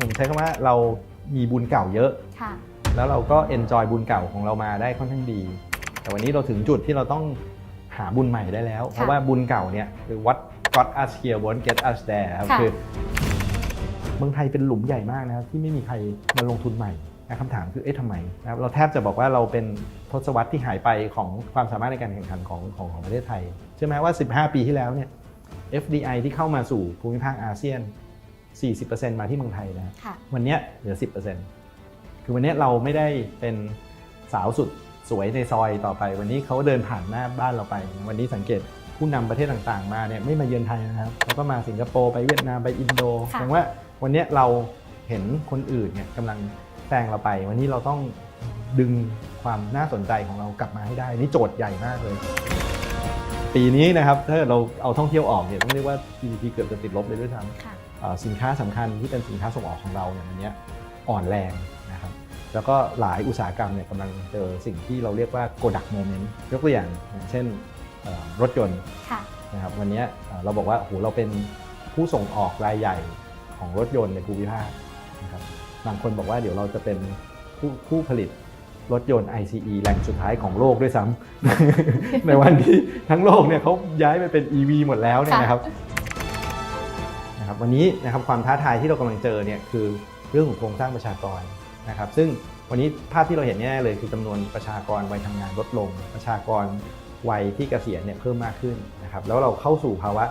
ผมใช้คำว่าเรามีบุญเก่าเยอะ ค่ะ แล้วเราก็เอนจอยบุญเก่าของเรามาได้ค่อนข้างดี แต่วันนี้เราถึงจุดที่เราต้องหาบุญใหม่ได้แล้ว เพราะว่าบุญเก่าเนี่ยคือ what got us here won't get us there ครับค่ะ คือเมืองไทยเป็นหลุมใหญ่มากนะครับที่ไม่มีใครมาลงทุนใหม่นะคำถามคือเอ๊ะทำไมนะครับเราแทบจะบอกว่าเราเป็นทศวรรษที่หายไปของความสามารถในการแข่งขันของของของประเทศไทยใช่ไหมว่า 15 ปีที่แล้วเนี่ย FDI ที่เข้ามาสู่ภูมิภาคอาเซียน 40%มาที่เมืองไทยนะค่ะ วันเนี้ยเหลือ 10%คือวันเนี้ยเราไม่ได้เป็นสาวสุดสวยในซอยต่อไป วันนี้เขาเดินผ่านหน้าบ้านเราไป วันนี้สังเกตผู้นำประเทศต่างๆ มาเนี่ยไม่มาเยือนไทยนะครับเขาก็มาสิงคโปร์ไปเวียดนามไปอินโดค่ะ แสดงว่าวันเนี้ยเราเห็นคนอื่นเนี่ยกำลังแซงเราไป วันนี้เราต้องดึงความน่าสนใจของเรากลับมาให้ได้นี่โจทย์ใหญ่มากเลย ปีนี้นะครับถ้าเราเอาท่องเที่ยวออกเนี่ยต้องเรียกว่า GDP เกือบจะติดลบเลยด้วยซ้ำ ค่ะเอ่อ สินค้าสำคัญที่เป็นสินค้าส่งออกของเราเนี่ยวันเนี้ยอ่อนแรงนะครับแล้วก็หลายอุตสาหกรรมเนี่ยกำลังเจอสิ่งที่เราเรียกว่า Product Moment ยกตัวอย่างอย่างเช่นเอ่อรถยนต์ค่ะนะครับวันเนี้ยเอ่อเราบอกว่าโอ้โหเราเป็นผู้ส่งออกรายใหญ่ของรถยนต์ในภูมิภาคนะครับบางคนบอกว่าเดี๋ยวเราจะเป็นผู้ผู้ผลิตรถยนต์ ICE แหล่งสุดท้ายของโลกด้วยซ้ำในวันที่ทั้งโลกเนี่ยเขาย้ายไปเป็น EV หมดแล้วเนี่ยนะครับนะครับ วันนี้นะครับความท้าทายที่เรากำลังเจอเนี่ยคือเรื่องของโครงสร้างประชากรนะครับ ซึ่งวันนี้ภาพที่เราเห็นแน่เลยคือจำนวนประชากรวัยทำงานลดลง ประชากรวัยที่เกษียณเนี่ยเพิ่มมากขึ้นนะครับ แล้วเราเข้าสู่ภาวะ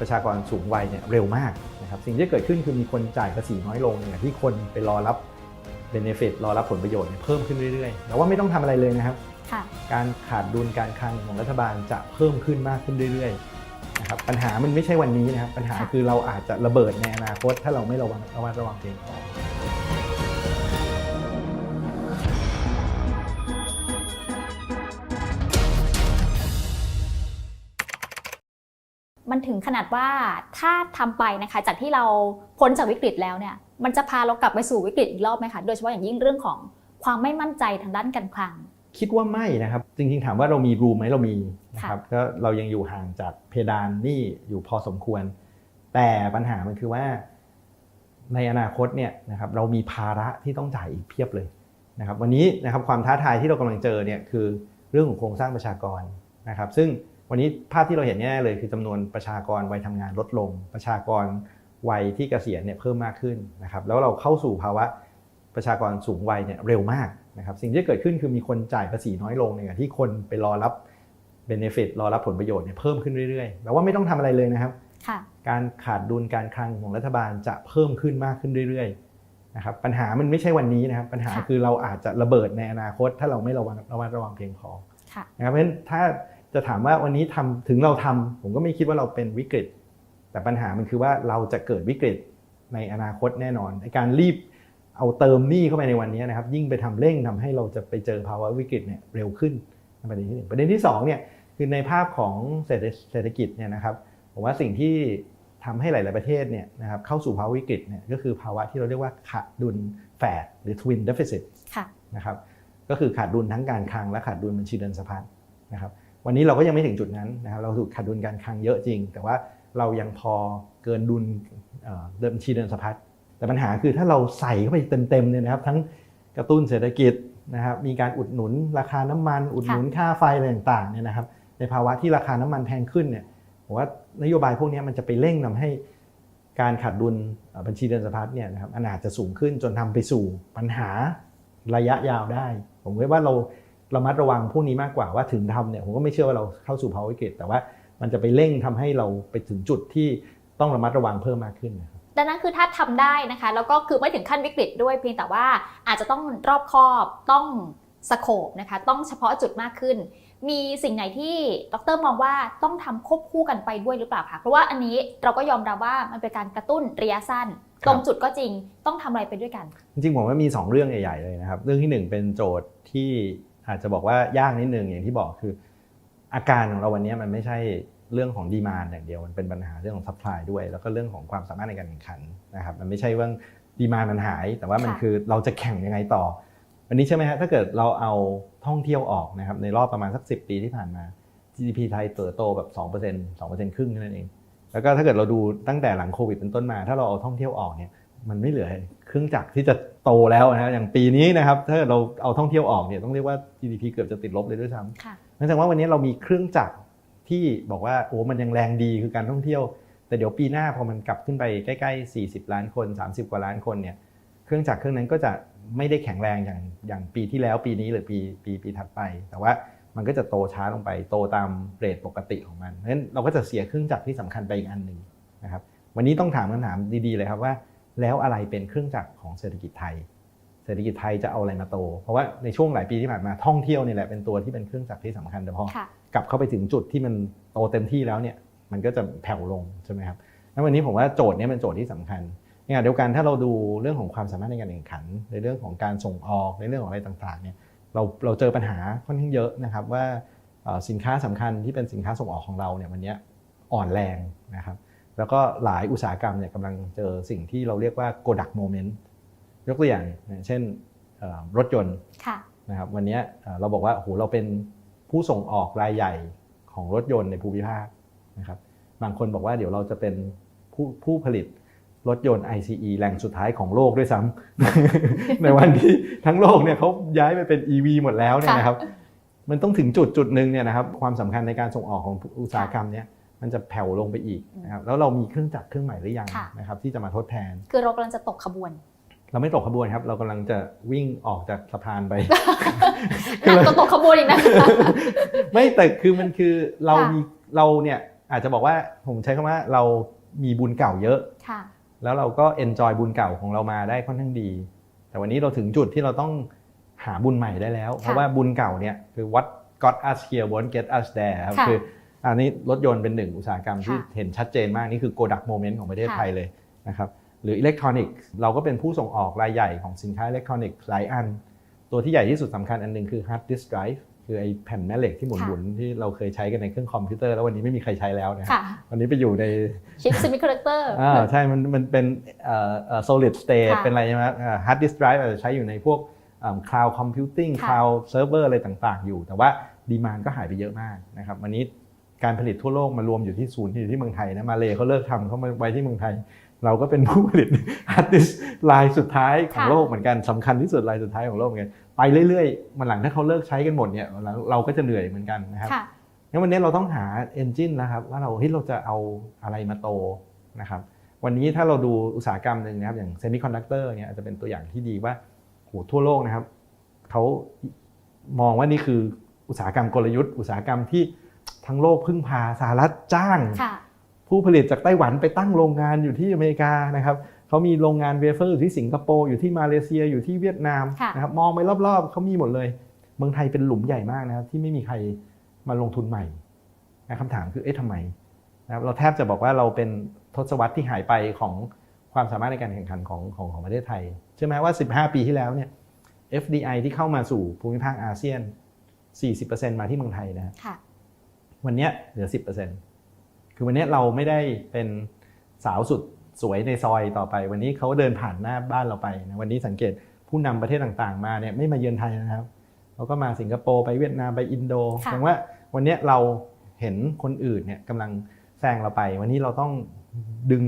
ประชากรสูงวัยเนี่ยเร็วมากนะครับ สิ่งที่เกิดขึ้นคือมีคนจ่ายภาษีน้อยลงเนี่ยที่คนไปรอรับเบนฟิตรอรับผลประโยชน์เนี่ยเพิ่มขึ้นเรื่อยๆแต่ว่าไม่ต้องทำอะไรเลยนะครับค่ะการขาดดุลการคลังของรัฐบาลจะเพิ่มขึ้นมากขึ้นเรื่อยๆนะ ครับปัญหามันไม่ใช่วันนี้นะครับปัญหาค่ะคือเราอาจจะระเบิดในอนาคต ถ้าเราไม่ระวังระมัดระวังเพียงพอมันถึงขนาดว่าถ้าทำไปนะคะ จากที่เราพ้นจากวิกฤตแล้วเนี่ยมันจะพาเรากลับไปสู่วิกฤตอีกรอบไหมคะโดยเฉพาะอย่างยิ่งเรื่องของความไม่มั่นใจทางด้านการคลัง คิดว่าไม่นะครับ จริงๆ ถามว่าเรามีรูมไหมเรามีนะครับก็เรายังอยู่ห่างจากเพดานหนี่อยู่พอสมควร แต่ปัญหามันคือว่าในอนาคตเนี่ยนะครับเรามีภาระที่ต้องจ่ายอีกเพียบเลยนะครับ วันนี้นะครับความท้าทายที่เรากำลังเจอเนี่ยคือเรื่องของโครงสร้างประชากรนะครับ ซึ่งวันนี้ภาพที่เราเห็นแน่เลยคือจำนวนประชากรวัยทำงานลดลง ประชากรวัยที่เกษียณเนี่ยเพิ่มมากขึ้นนะครับ แล้วเราเข้าสู่ภาวะประชากรสูงวัยเนี่ยเร็วมาก นะครับสิ่งที่เกิดขึ้นคือมีคนจ่ายภาษีน้อยลงเนี่ยที่คนไปรอรับเบนฟิตรอรับผลประโยชน์เนี่ยเพิ่มขึ้นเรื่อยๆแปลว่าไม่ต้องทำอะไรเลยนะครับค่ะการขาดดุลการคลังของรัฐบาลจะเพิ่มขึ้นมากขึ้นเรื่อยๆนะครับปัญหามันไม่ใช่วันนี้นะครับปัญหาค่ะคือเราอาจจะระเบิดในอนาคต ถ้าเราไม่ระวังระมัดระวังเพียงพอค่ะนะครับเพราะฉะนั้นถ้าจะถามว่าวันนี้ทำถึงเราทำผมก็ไม่คิดว่าเราเป็นวิกฤต แต่ปัญหามันคือว่าเราจะเกิดวิกฤตในอนาคตแน่นอนในการรีบ เอาเติมหนี้เข้าไปในวันนี้นะครับยิ่งไปทำเร่งทำให้เราจะไปเจอภาวะวิกฤตเนี่ยเร็วขึ้นประเด็นที่หนึ่งประเด็นที่สองเนี่ยคือในภาพของเศรษฐเศรษฐกิจเนี่ยนะครับผมว่าสิ่งที่ทำให้หลาย ๆ ประเทศเนี่ยนะครับเข้าสู่ภาวะวิกฤตเนี่ยก็คือภาวะที่เราเรียกว่าขาดดุลแฝดหรือ twin deficit ค่ะนะครับก็คือขาดดุลทั้งการคลังและขาดดุลบัญชีเดินสะพัดนะครับวันนี้เราก็ยังไม่ถึงจุดนั้นนะครับเราถูกขาดดุลการคลังเยอะจริง แต่ว่าเรายังพอเกินดุลเอ่อเดินบัญชีเดินสะพัด แต่ปัญหาคือถ้าเราใส่เข้าไปเต็มๆเนี่ยนะครับ ทั้งกระตุ้นเศรษฐกิจนะครับ มีการอุดหนุนราคาน้ำมัน อุดหนุนค่าไฟอะไรต่างๆเนี่ยนะครับ ในภาวะที่ราคาน้ำมันแพงขึ้นเนี่ยผมว่านโยบายพวกนี้มันจะไปเร่งทำให้การขาดดุลเอ่อบัญชีเดินสะพัดเนี่ยนะครับอันอาจจะสูงขึ้นจนทำไปสู่ปัญหาระยะยาวได้ ผมคิดว่าเราระมัดระวังพวกนี้มากกว่าว่าถึงทำเนี่ยผมก็ไม่เชื่อว่าเราเข้าสู่ภาวะวิกฤตแต่ว่ามันจะไปเร่งทำให้เราไปถึงจุดที่ต้องระมัดระวังเพิ่มมากขึ้นนะครับ ดังนั้นคือถ้าทำได้นะคะ แล้วก็คือไม่ถึงขั้นวิกฤตด้วยเพียงแต่ว่าอาจจะต้องรอบคอบต้องสโคปนะคะ ต้องเฉพาะจุดมากขึ้น มีสิ่งไหนที่ดรมองว่าต้องทำควบคู่กันไปด้วยหรือเปล่าคะเพราะว่าอันนี้เราก็ยอมรับว่ามันเป็นการกระตุ้นระยะสั้นครับตรงจุดก็จริงต้องทำอะไรไปด้วยกัน จริงๆผมว่ามี 2 เรื่องใหญ่ ๆ เลยนะครับ เรื่องที่ 1 เป็นโจทย์ที่อาจจะบอกว่ายากนิดนึงอย่างที่บอกคือ อาการของเราวันนี้มันไม่ใช่ เรื่องของดีมานอย่างเดียวมันเป็นปัญหาเรื่องของซัพพลายด้วย แล้วก็เรื่องของความสามารถในการแข่งขันนะครับมันไม่ใช่ว่าดีมานมันหาย แต่ว่ามันค่ะคือเราจะแข่งยังไงต่อ วันนี้ใช่ไหมฮะถ้าเกิดเราเอาท่องเที่ยวออกนะครับในรอบประมาณสัก 10 ปีที่ผ่านมา GDP ไทยเติบโตแบบ2% 2%ครึ่งเท่านั้นเอง แล้วก็ถ้าเกิดเราดูตั้งแต่หลังโควิดเป็นต้นมา ถ้าเราเอาท่องเที่ยวออกเนี่ยมันไม่เหลือเครื่องจักรที่จะโตแล้วนะฮะอย่างปีนี้นะครับถ้าเราเอาท่องเที่ยวออกเนี่ยต้องเรียกว่า GDP เกือบจะติดลบเลยด้วยซ้ำค่ะนั่นแสดงว่าวันนี้เรามีเครื่องจักร ที่บอกว่าโอ้มันยังแรงดีคือการท่องเที่ยว แต่เดี๋ยวปีหน้าพอมันกลับขึ้นไปใกล้ๆ 40 ล้านคน 30 กว่าล้านคนเนี่ยเครื่องจักรเครื่องนั้นก็จะไม่ได้แข็งแรงอย่างอย่างปีที่แล้วปีนี้หรือปีปีปีถัดไป แต่ว่ามันก็จะโตช้าลงไปโตตามเรทปกติของมันเพราะฉะนั้นเราก็จะเสียเครื่องจักรที่สำคัญไปอีกอันหนึ่งนะครับวันนี้ต้องถามคำถามดีๆเลยครับว่า แล้วอะไรเป็นเครื่องจักรของเศรษฐกิจไทย เศรษฐกิจไทยจะเอาอะไรมาโต เพราะว่าในช่วงหลายปีที่ผ่านมาท่องเที่ยวนี่แหละเป็นตัวที่เป็นเครื่องจักรที่สำคัญแต่พอค่ะกลับเข้าไปถึงจุดที่มันโตเต็มที่แล้วเนี่ยมันก็จะแผ่วลงใช่ไหมครับแล้ววันนี้ผมว่าโจทย์เนี้เป็นโจทย์ที่สำคัญในขณะเดียวกันถ้าเราดูเรื่องของความสามารถในการแข่งขัน ในเรื่องของการส่งออกในเรื่องของอะไรต่างๆเนี่ยเราเราเจอปัญหาค่อนข้างเยอะนะครับว่าเอ่อสินค้าสำคัญที่เป็นสินค้าส่งออกของเราเนี่ยวันนี้อ่อนแรงนะครับแล้วก็หลายอุตสาหกรรมเนี่ยกำลังเจอสิ่งที่เราเรียกว่า Godak Moment ยกตัวอย่างอย่างเช่นเอ่อรถยนต์ค่ะนะครับวันเนี้ยเอ่อเราบอกว่าโอ้โหเราเป็นผู้ส่งออกรายใหญ่ของรถยนต์ในภูมิภาคนะครับบางคนบอกว่าเดี๋ยวเราจะเป็นผู้ผู้ผลิตรถยนต์ ICE แหล่งสุดท้ายของโลกด้วยซ้ำในวันที่ทั้งโลกเนี่ยเขาย้ายไปเป็น EV หมดแล้วเนี่ยนะครับมันต้องถึงจุดจุดหนึ่งเนี่ยนะครับความสำคัญในการส่งออกของอุตสาหกรรมเนี่ยมันจะแผ่วลงไปอีกนะครับแล้วเรามีเครื่องจักรเครื่องใหม่หรือยังค่ะนะครับที่จะมาทดแทน คือเรากำลังจะตกขบวน เราไม่ตกขบวนครับ เรากำลังจะวิ่งออกจากสะพานไปหนักกว่าตกขบวนอีกนะคะไม่แต่คือมันคือเราค่ะมีเราเนี่ยอาจจะบอกว่าผมใช้คำว่าเรามีบุญเก่าเยอะค่ะแล้วเราก็เอนจอยบุญเก่าของเรามาได้ค่อนข้างดี แต่วันนี้เราถึงจุดที่เราต้องหาบุญใหม่ได้แล้ว เพราะว่าบุญเก่าเนี่ยคือ what got us here won't get us there ครับค่ะคืออันนี้รถยนต์เป็นหนึ่งอุตสาหกรรมที่ค่ะเห็นชัดเจนมาก นี่คือโกดักโมเมนต์ของประเทศค่ะไทยเลยนะครับ หรืออิเล็กทรอนิกส์เราก็เป็นผู้ส่งออกรายใหญ่ของสินค้าอิเล็กทรอนิกส์หลายอัน ตัวที่ใหญ่ที่สุดสำคัญอันหนึ่งคือ hard disk drive คือไอ้แผ่นแม่เหล็กที่หมุนๆที่เราเคยใช้กันในเครื่องคอมพิวเตอร์แล้ววันนี้ไม่มีใครใช้แล้วนะค่ะวันนี้ไปอยู่ในชิปซิมิคอนดักเตอร์อ่าใช่มันมันเป็นเอ่อเอ่อ solid state ค่ะเป็นอะไรใช่ไหมฮาร์ดดิสก์ไดรฟ์อาจจะใช้อยู่ในพวกอ่า cloud computing ค่ะ cloud server อะไรต่างๆ อยู่ แต่ว่าดีมานก็หายไปเยอะมากนะครับวันนี้การผลิตทั่วโลกมารวมอยู่ที่ศูนย์ที่อยู่ที่เมืองไทยนะมาเลยเขาเลิกทำเขามาไว้ที่เมืองไทย เราก็เป็นผู้ผลิตฮาร์ดดิสรายสุดท้ายของค่ะโลกเหมือนกันสำคัญที่สุดรายสุดท้ายของโลกเหมือนกันไปเรื่อยๆมันหลังถ้าเขาเลิกใช้กันหมดเนี่ยเราเราก็จะเหนื่อยเหมือนกันนะครับค่ะงั้นวันนี้เราต้องหา engine แล้วครับว่าเราเฮ้ยเราจะเอาอะไรมาโตนะครับวันนี้ถ้าเราดูอุตสาหกรรมหนึ่งนะครับอย่าง semiconductor เนี่ยอาจจะเป็นตัวอย่างที่ดีว่าโหทั่วโลกนะครับเขามองว่านี่คืออุตสาหกรรมกลยุทธ์ อุตสาหกรรมที่ทั้งโลกพึ่งพาสหรัฐจ้างค่ะ ผู้ผลิตจากไต้หวันไปตั้งโรงงานอยู่ที่อเมริกานะครับเขามีโรงงานเวเฟอร์อยู่ที่สิงคโปร์อยู่ที่มาเลเซียอยู่ที่เวียดนามค่ะนะครับมองไปรอบๆเขามีหมดเลย เมืองไทยเป็นหลุมใหญ่มากนะครับที่ไม่มีใครมาลงทุนใหม่นะคำถามคือเอ๊ะทำไมนะครับเราแทบจะบอกว่าเราเป็นทศวรรษที่หายไปของความสามารถในการแข่งขันของของของประเทศไทยใช่ไหมว่า 15 ปีที่แล้วเนี่ย FDI ที่เข้ามาสู่ภูมิภาคอาเซียน 40%มาที่เมืองไทยนะค่ะวันเนี้ยเหลือ 10% คือวันเนี้ยเราไม่ได้เป็นสาวสุดสวยในซอยต่อไป วันนี้เขาเดินผ่านหน้าบ้านเราไปนะวันนี้สังเกตผู้นำประเทศต่างๆ มาเนี่ยไม่มาเยือนไทยนะครับเขาก็มาสิงคโปร์ไปเวียดนามไปอินโดค่ะแสดงว่าวันเนี้ยเราเห็นคนอื่นเนี่ยกำลังแซงเราไป วันนี้เราต้องดึง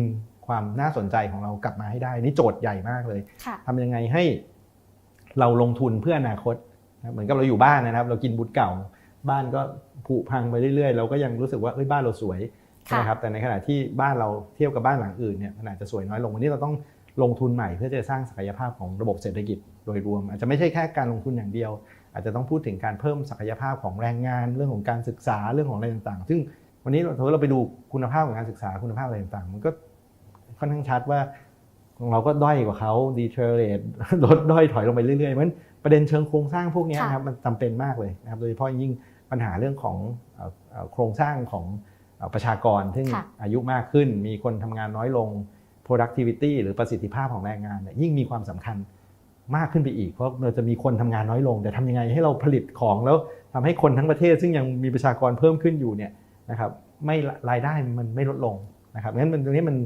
ความน่าสนใจของเรากลับมาให้ได้ นี่โจทย์ใหญ่มากเลยค่ะทำยังไงให้เราลงทุนเพื่ออนาคตนะเหมือนกับเราอยู่บ้านนะครับ เรากินบุญเก่า บ้านก็ผุพังไปเรื่อยๆ เราก็ยังรู้สึกว่าเอ้ยบ้านเราสวย ใช่ไหมครับแต่ในขณะที่บ้านเราเทียบกับบ้านหลังอื่นเนี่ยมันอาจจะสวยน้อยลงวันนี้เราต้องลงทุนใหม่เพื่อจะสร้างศักยภาพของระบบเศรษฐกิจโดยรวม อาจจะไม่ใช่แค่การลงทุนอย่างเดียว อาจจะต้องพูดถึงการเพิ่มศักยภาพของแรงงาน เรื่องของการศึกษาเรื่องของอะไรต่างๆ ซึ่งวันนี้เราเราไปดูคุณภาพของการศึกษาคุณภาพอะไรต่างๆ มันก็ค่อนข้างชัดว่าของเราก็ด้อยกว่าเขา deteriorate ลดด้อยถอยลงไปเรื่อยๆเพราะฉะนั้นประเด็นเชิงโครงสร้างพวกนี้นะครับมันจำเป็นมากเลยนะครับโดยเฉพาะยิ่งปัญหาเรื่องของโครงสร้างของ ประชากรซึ่งค่ะอายุมากขึ้น มีคนทำงานน้อยลง productivity หรือประสิทธิภาพของแรงงานเนี่ยยิ่งมีความสำคัญมากขึ้นไปอีก เพราะเราจะมีคนทำงานน้อยลง แต่ทำยังไงให้เราผลิตของแล้วทำให้คนทั้งประเทศ ซึ่งยังมีประชากรเพิ่มขึ้นอยู่เนี่ยนะครับไม่รายได้มันไม่ลดลงนะครับงั้นมันตรงนี้มัน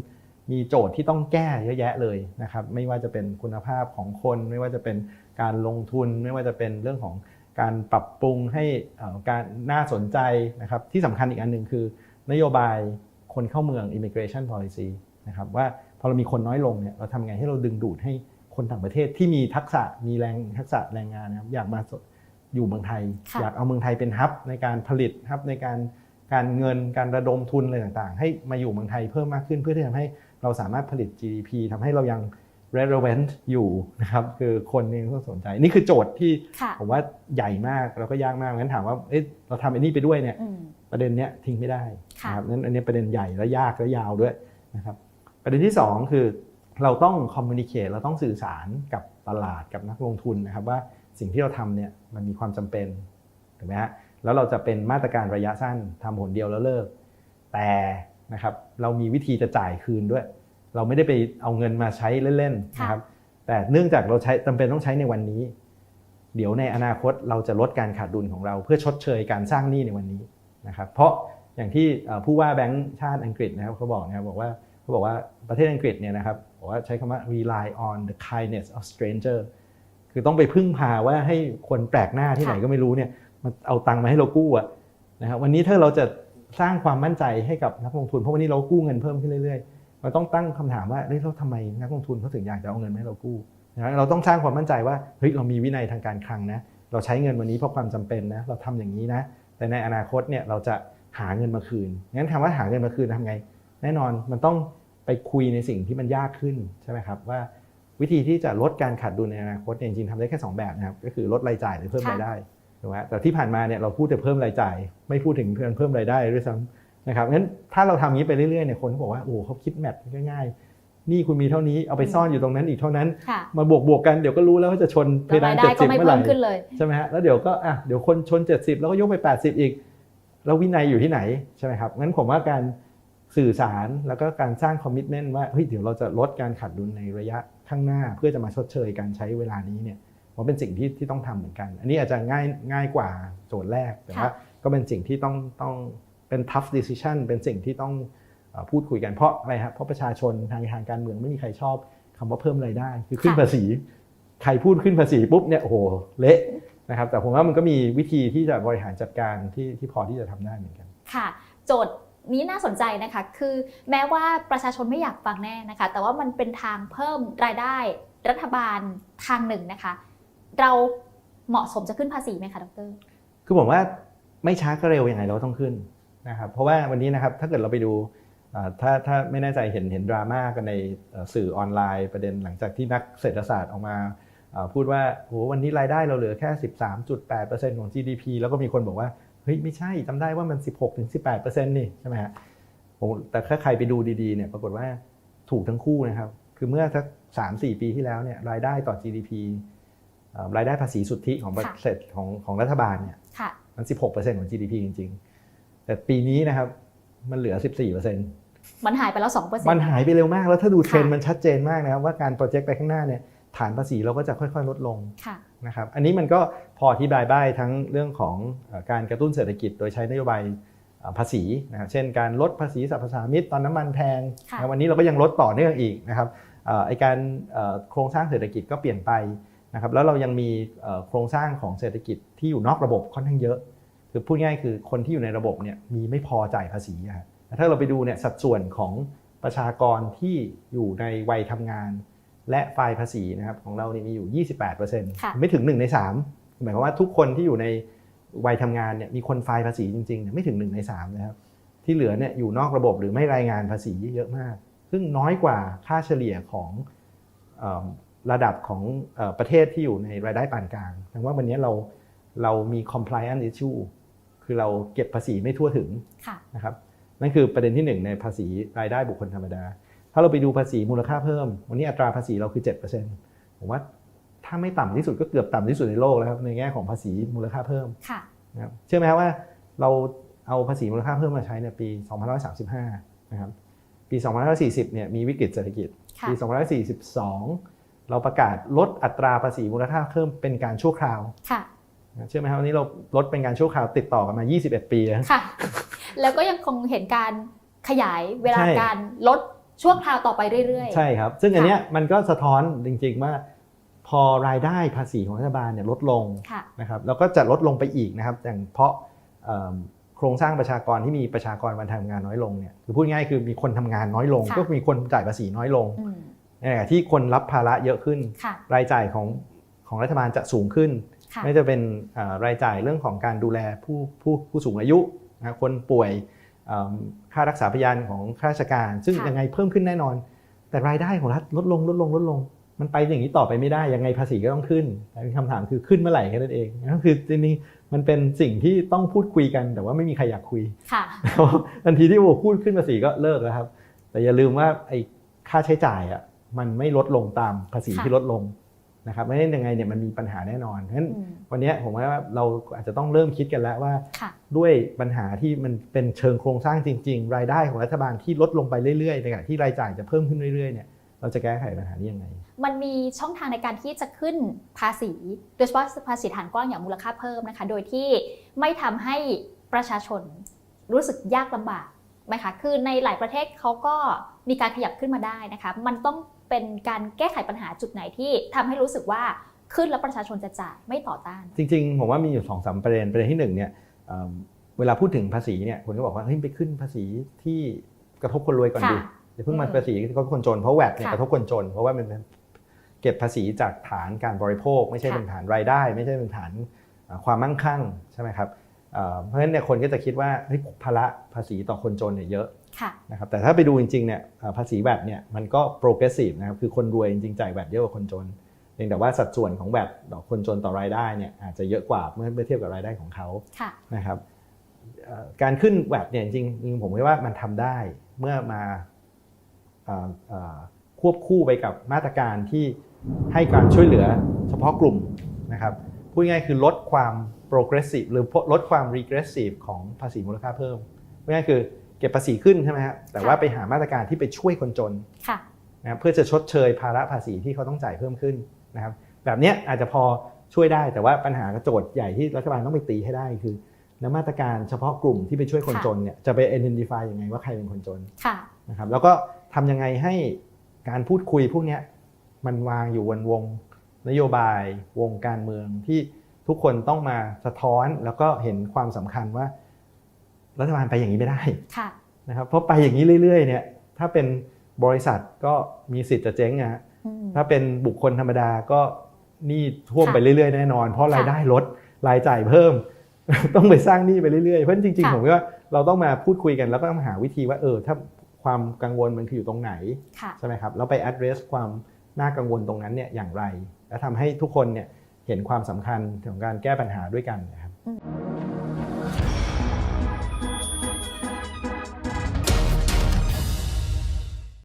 มีโจทย์ที่ต้องแก้เยอะแยะเลยนะครับไม่ว่าจะเป็นคุณภาพของคน ไม่ว่าจะเป็นการลงทุน ไม่ว่าจะเป็นเรื่องของการปรับปรุงให้เอ่อการน่าสนใจนะครับที่สำคัญอีกอันหนึ่งคือ นโยบายคนเข้าเมือง immigration policy นะครับว่าพอเรามีคนน้อยลงเนี่ยเราทำไงให้เราดึงดูดให้คนต่างประเทศที่มีทักษะมีแรงทักษะแรงงานนะครับอยากมาอยู่เมืองไทยค่ะอยากเอาเมืองไทยเป็นฮับในการผลิตฮับในการการเงินการระดมทุนอะไรต่างๆ ให้มาอยู่เมืองไทยเพิ่มมากขึ้นเพื่อที่จะทำให้เราสามารถผลิต GDP ทำให้เรายัง relevant อยู่นะครับคือคนนี่ก็สนใจ นี่คือโจทย์ที่ค่ะผมว่าใหญ่มากแล้วก็ยากมากงั้นถามว่าเอ๊ะเราทำอันนี้ไปด้วยเนี่ยอืม ประเด็นเนี้ยทิ้งไม่ได้ค่ะนะครับนั้นอันนี้ประเด็นใหญ่และยากและยาวด้วยนะครับประเด็นที่ 2 คือเราต้องคอมมูนิเคชเราต้องสื่อสารกับตลาดกับนักลงทุนนะครับว่าสิ่งที่เราทำเนี่ยมันมีความจำเป็นถูกไหมฮะแล้วเราจะเป็นมาตรการระยะสั้นทำหนเดียวแล้วเลิก แต่นะครับเรามีวิธีจะจ่ายคืนด้วย เราไม่ได้ไปเอาเงินมาใช้เล่นๆนะครับแต่เนื่องจากเราใช้จำเป็นต้องใช้ในวันนี้ เดี๋ยวในอนาคตเราจะลดการขาดดุลของเราเพื่อชดเชยการสร้างหนี้ในวันนี้ นะครับเพราะอย่างที่เอ่อผู้ว่าแบงก์ชาติอังกฤษนะครับเขาบอกนะครับบอกว่าเขาบอกว่าประเทศอังกฤษเนี่ยนะครับบอกว่าใช้คำว่า rely on the kindness of stranger คือต้องไปพึ่งพาว่าให้คนแปลกหน้าที่ไหนค่ะก็ไม่รู้เนี่ยมาเอาตังค์มาให้เรากู้อะนะครับวันนี้ถ้าเราจะสร้างความมั่นใจให้กับนักลงทุนเพราะวันนี้เรากู้เงินเพิ่มขึ้นเรื่อยๆเราต้องตั้งคำถามว่าเฮ้ยเราทำไมนักลงทุนเขาถึงอยากจะเอาเงินมาให้เรากู้นะเราต้องสร้างความมั่นใจว่าเฮ้ยเรามีวินัยทางการคลังนะเราใช้เงินวันนี้เพราะความจำเป็นนะเราทำอย่างนี้นะ แต่ในอนาคตเนี่ยเราจะหาเงินมาคืนงั้นถามว่าหาเงินมาคืนทำไง แน่นอนมันต้องไปคุยในสิ่งที่มันยากขึ้นใช่ไหมครับว่าวิธีที่จะลดการขาดดุลในอนาคตเนี่ยจริงๆทำได้แค่สองแบบนะครับก็คือลดรายจ่ายหรือเพิ่มรายได้ถูกไหมแต่ที่ผ่านมาเนี่ยเราพูดแต่เพิ่มรายจ่าย ไม่พูดถึงเพิ่มเพิ่มรายได้ด้วยซ้ำนะครับงั้นถ้าเราทำอย่านี้ไปเรื่อยๆเนี่ยคนก็บอกว่าโอ้โหเขาคิดแมทง่ายๆ นี่คุณมีเท่านี้เอาไปซ่อนอยู่ตรงนั้นอีกเท่านั้นค่ะมาบวกบวกๆกันเดี๋ยวก็รู้แล้วว่าจะชนเพแล้วดานรายได้เจ็ดก็สิบไม่เมื่อไหเพิ่ร่มขึ้นเลยใช่ไหมฮะแล้วเดี๋ยวก็อะเดี๋ยวคนชน 70 แล้วก็ยกไป 80 อีก แล้ววินัยอยู่ที่ไหนใช่ไหมครับงั้นผมว่าการสื่อสารแล้วก็การสร้างคอมมิชเมนต์ว่าเฮ้ยเดี๋ยวเราจะลดการขาดดุลในระยะข้างหน้า เพื่อจะมาชดเชยการใช้เวลานี้เนี่ยผมว่าเป็นสิ่งที่ที่ต้องทำเหมือนกัน อันนี้อาจจะง่ายง่ายกว่าโจทย์แรกแต่ว่าค่ะก็เป็นสิ่งที่ต้องต้องเป็น tough decision เป็นสิ่งที่ต้องเอ่อ พูดคุยกันเพราะอะไรครับเพราะประชาชนทางทางการเมืองไม่มีใครชอบคำว่าเพิ่มรายได้ คือขึ้นค่ะภาษี ใครพูดขึ้นภาษีปุ๊บเนี่ยโอ้โหเละนะครับแต่ผมว่ามันก็มีวิธีที่จะบริหารจัดการที่ที่พอที่จะทำได้เหมือนกัน ค่ะ โจทย์นี้น่าสนใจนะคะ คือแม้ว่าประชาชนไม่อยากฟังแน่นะคะ แต่ว่ามันเป็นทางเพิ่มรายได้รัฐบาลทางหนึ่งนะคะ เราเหมาะสมจะขึ้นภาษีไหมคะดร คือผมว่าไม่ช้าก็เร็วยังไงเราก็ต้องขึ้นนะครับ เพราะว่าวันนี้นะครับถ้าเกิดเราไปดูอ่า ถ้าถ้าไม่แน่ใจเห็นเห็นดราม่ากันในเอ่อสื่อออนไลน์ประเด็นหลังจากที่นักเศรษฐศาสตร์ออกมาอ่าพูดว่าโหวันนี้รายได้เราเหลือแค่ 13.8%ของ GDP แล้วก็มีคนบอกว่าเฮ้ยไม่ใช่จำได้ว่ามัน 16-18%นี่ใช่ไหมฮะผมแต่ถ้าใครไปดูดีๆเนี่ยปรากฏว่าถูกทั้งคู่นะครับ คือเมื่อสัก3-4ปีที่แล้วเนี่ยรายได้ต่อ GDP เอ่อรายได้ภาษีสุทธิของประค่ะเทศของของรัฐบาลเนี่ยค่ะมัน 16%ของ GDP จริง ๆ แต่ปีนี้นะครับมันเหลือ 14% มันหายไปแล้ว2%เปอร์เซ็นมันต์หายไปเร็วมาก แล้วถ้าดูเทรนด์ค่ะมันชัดเจนมากนะครับว่าการโปรเจกต์ไปข้างหน้าเนี่ยฐานภาษีเราก็จะค่อยๆ ลดลงค่ะนะครับ อันนี้มันก็พออธิบายได้ทั้งเรื่องของเอ่อการกระตุ้นเศรษฐกิจ โดยใช้นโยบายเอ่อภาษีนะครับ เช่นการลดภาษีสรรพสามิตตอนน้ำมันแพงค่ะนะวันนี้เราก็ยังลดต่อเนื่องอีกนะครับเอ่อไอการเอ่อโครงสร้างเศรษฐกิจก็เปลี่ยนไปนะครับ แล้วเรายังมีเอ่อโครงสร้างของเศรษฐกิจที่อยู่นอกระบบค่อนข้างเยอะ คือพูดง่ายๆคือคนที่อยู่ในระบบเนี่ยมีไม่พอจ่ายภาษีอะฮะแต่ ถ้าเราไปดูเนี่ยสัดส่วนของประชากรที่อยู่ในวัยทำงาน และฝ่ายภาษีนะครับของเราเนี่ยมีอยู่ 28%ค่ะไม่ถึง 1 ใน 3 หมายความว่าทุกคนที่อยู่ในวัยทำงานเนี่ยมีคนฝ่ายภาษีจริงๆเนี่ยไม่ถึง 1 ใน3นะครับที่เหลือเนี่ยอยู่นอกระบบหรือไม่รายงานภาษีเยอะมาก ซึ่งน้อยกว่าค่าเฉลี่ยของเอ่อระดับของเอ่อประเทศที่อยู่ในรายได้ปานกลางแปลว่าวันนี้เราเรามี compliance issue คือเราเก็บภาษีไม่ทั่วถึงค่ะนะครับ นั่นคือประเด็นที่หนึ่งในภาษีรายได้บุคคลธรรมดา ถ้าเราไปดูภาษีมูลค่าเพิ่ม วันนี้อัตราภาษีเราคือ 7%ผมว่าถ้าไม่ต่ำที่สุดก็เกือบต่ำที่สุดในโลกแล้วครับในแง่ของภาษีมูลค่าเพิ่มค่ะนะครับเชื่อไหมครับว่าเราเอาภาษีมูลค่าเพิ่มมาใช้ในปี 2535 นะครับ ปี 2540 เนี่ยมีวิกฤตเศรษฐกิจค่ะปี 2542 เราประกาศลดอัตราภาษีมูลค่าเพิ่มเป็นการชั่วคราวค่ะนะเชื่อไหมครับวันนี้เราลดเป็นการชั่วคราวติดต่อกันมา 21 ปีแล้วค่ะ แล้วก็ยังคงเห็นการขยายเวลาใช่ การลดชั่วคราวต่อไปเรื่อยๆ ใช่ครับ ซึ่งอันเนี้ยมันก็สะท้อนจริงๆว่า พอรายได้ภาษีของรัฐบาลเนี่ยลดลงค่ะ นะครับแล้วก็จะลดลงไปอีกนะครับอย่างเพราะเอิ่มโโครงสร้างประชากรที่มีประชากรวันทำงานน้อยลงเนี่ยคือพูดง่ายๆคือมีคนทำงานน้อยลง ค่ะ ก็มีคนจ่ายภาษีน้อยลงอืมในขณะที่คนรับภาระเยอะขึ้น ค่ะ รายจ่ายของของรัฐบาลจะสูงขึ้น ค่ะ ไม่ว่าจะเป็นเอ่อรายจ่ายเรื่องของการดูแลผู้ผู้ผู้สูงอายุนะ คนป่วยเอิ่มค่ารักษาพยาบาลของข้าราชการ ซึ่งค่ะยังไงเพิ่มขึ้นแน่นอน แต่รายได้ของรัฐลดลงลดลงลดลง มันไปอย่างนี้ต่อไปไม่ได้ยังไงภาษีก็ต้องขึ้นแต่คำถามคือขึ้นเมื่อไหร่แค่นั้นเองก็คือจริงๆมันเป็นสิ่งที่ต้องพูดคุยกัน แต่ว่าไม่มีใครอยากคุยค่ะทันทีที่โอ้พูดขึ้นภาษีก็เลิกแล้วครับ แต่อย่าลืมว่าไอ้ค่าใช้จ่ายอะมันไม่ลดลงตามภาษีค่ะที่ลดลง นะครับไม่ได้ยังไงเนี่ยมันมีปัญหาแน่นอนเพราะฉะนั้นอืมวันเนี้ยผมว่าเราอาจจะต้องเริ่มคิดกันแล้วว่าค่ะด้วยปัญหาที่มันเป็นเชิงโครงสร้างจริง ๆ รายได้ของรัฐบาลที่ลดลงไปเรื่อยๆในขณะที่รายจ่ายจะเพิ่มขึ้นเรื่อยๆเนี่ยเราจะแก้ไขปัญหานี้ยังไง มันมีช่องทางในการที่จะขึ้นภาษี โดยเฉพาะภาษีฐานกว้างอย่างมูลค่าเพิ่มนะคะ โดยที่ไม่ทำให้ประชาชนรู้สึกยากลำบากไหมคะ คือในหลายประเทศเขาก็มีการขยับขึ้นมาได้นะคะ มันต้อง เป็นการแก้ไขปัญหาจุดไหนที่ทำให้รู้สึกว่าขึ้นแล้วประชาชนจะจ่ายไม่ต่อต้าน จริง ๆ ผมว่ามีอยู่สองสามประเด็นประเด็นที่หนึ่งเนี่ยเอิ่มเวลาพูดถึงภาษีเนี่ยคนก็บอกว่าเฮ้ยไปขึ้นภาษีที่กระทบคนรวยก่อนดิค่ะอย่าเพิ่งมาอืมภาษีกระทบคนจนเพราะแวดเนี่ยค่ะกระทบคนจน เพราะว่ามันเป็นเก็บภาษีจากฐานการบริโภค ไม่ใช่ค่ะเป็นฐานรายได้ ไม่ใช่เป็นฐานเอ่อความมั่งคั่งใช่ไหมครับเอ่อเพราะฉะนั้นเนี่ยคนก็จะคิดว่าเฮ้ยภาระภาษีต่อคนจนเนี่ยเยอะค่ะ นะครับแต่ถ้าไปดูจริงๆเนี่ยเอ่อภาษีแวดเนี่ยมันก็ progressive นะครับคือคนรวยจริงๆจ่ายแวดเยอะกว่าคนจนเพียงแต่ว่าสัดส่วนของแวดต่อคนจนต่อรายได้เนี่ยอาจจะเยอะกว่าเมื่อเมื่อเทียบกับรายได้ของเขาค่ะนะครับเอ่อการขึ้นแวดเนี่ยจริงๆจริงๆผมคิดว่ามันทำได้เมื่อมาเอ่อเอ่อควบคู่ไปกับมาตรการที่ให้การช่วยเหลือเฉพาะกลุ่มนะครับพูดง่ายๆคือลดความ progressive หรือลดความ regressive ของภาษีมูลค่าเพิ่มพูดง่ายๆคือ เก็บภาษีขึ้นใช่ไหมครับแต่ว่าไปหามาตรการที่ไปช่วยคนจนค่ะนะครับเพื่อจะชดเชยภาระภาษีที่เขาต้องจ่ายเพิ่มขึ้นนะครับ แบบเนี้ยอาจจะพอช่วยได้แต่ว่าปัญหากระโจทย์ใหญ่ที่รัฐบาลต้องไปตีให้ได้คือแล้วมาตรการเฉพาะกลุ่มที่ไปช่วยคนค่ะจนเนี่ยจะไป identify ยังไงว่าใครเป็นคนจนค่ะนะครับแล้วก็ทำยังไงให้การพูดคุยพวกเนี้ยมันวางอยู่บนวง นโยบายวงการเมืองที่ทุกคนต้องมาสะท้อนแล้วก็เห็นความสำคัญว่า รัฐบาลไปอย่างนี้ไม่ได้ค่ะนะครับเพราะไปอย่างนี้เรื่อยๆเนี่ยถ้าเป็นบริษัทก็มีสิทธิ์จะเจ๊งนะฮะอืมถ้าเป็นบุคคลธรรมดาก็หนี้ท่วมค่ะไปเรื่อยๆแน่นอน เพราะค่ะรายได้ลดรายจ่ายเพิ่ม ต้องไปสร้างหนี้ไปเรื่อยๆเพราะฉะนั้นจริงค่ะๆผมว่าเราต้องมาพูดคุยกันแล้วก็ต้องหาวิธีว่าเออถ้าความกังวลมันคืออยู่ตรงไหนค่ะใช่ไหมครับแล้วไป address ความน่ากังวลตรงนั้นเนี่ยอย่างไร และทำให้ทุกคนเนี่ยเห็นความสำคัญของการแก้ปัญหาด้วยกันนะครับอืม